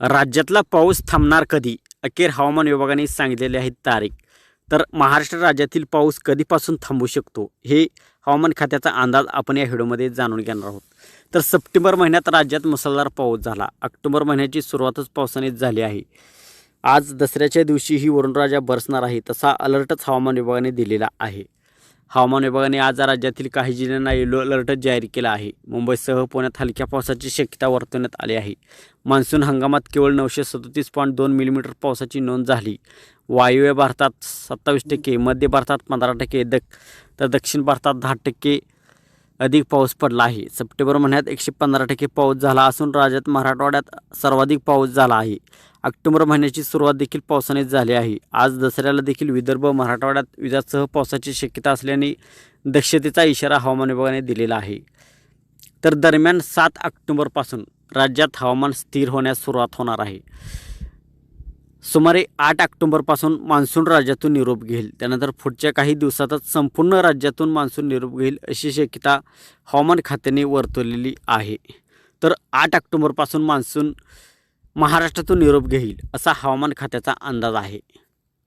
राज्यातला पाऊस थांबणार कधी? अखेर हवामान विभागाने सांगितलेली आहे तारीख. तर महाराष्ट्र राज्यातील पाऊस कधीपासून थांबू शकतो? हे हवामान खात्याचा अंदाज आपण या व्हिडिओमध्ये जाणून घेणार आहोत. तर सप्टेंबर महिन्यात राज्यात मुसळधार पाऊस झाला. ऑक्टोबर महिन्याची सुरुवातच पावसाने झाली आहे. आज दसऱ्याच्या दिवशी ही वरुणराजा बरसणार आहे तसा अलर्टच हवामान विभागाने दिलेला आहे. हवामान विभागाने आज राज्यातील काही जिल्ह्यांना येलो अलर्ट जाहीर केला आहे. मुंबईसह पुण्यात हलक्या पावसाची शक्यता वर्तवण्यात आली आहे. मान्सून हंगामात केवळ नऊशे सदतीस पॉईंट दोन मिलीमीटर पावसाची नोंद झाली. वायव्य भारतात सत्तावीस टक्के मध्य भारतात पंधरा टक्के दक तर दक्षिण भारतात दहा टक्के अधिक पाऊस पडला आहे. सप्टेंबर महिन्यात एकशे पंधरा टक्के पाऊस झाला असून राज्यात मराठवाड्यात सर्वाधिक पाऊस झाला आहे. ऑक्टोबर महिन्याची सुरुवात देखील पावसाने झाली आहे. आज दसऱ्याला देखील विदर्भ मराठवाड्यात विजासह पावसाची शक्यता असल्याने दक्षतेचा इशारा हवामान विभागाने दिलेला आहे. तर दरम्यान सात ऑक्टोबरपासून राज्यात हवामान स्थिर होण्यास सुरुवात होणार आहे. सुमारे आठ ऑक्टोबरपासून मान्सून राज्यातून निरोप घेईल. त्यानंतर पुढच्या काही दिवसातच संपूर्ण राज्यातून मान्सून निरोप घेईल अशी शक्यता हवामान खात्याने वर्तवलेली आहे. तर आठ ऑक्टोबरपासून मान्सून महाराष्ट्रातून निरोप घेईल असा हवामान खात्याचा अंदाज आहे.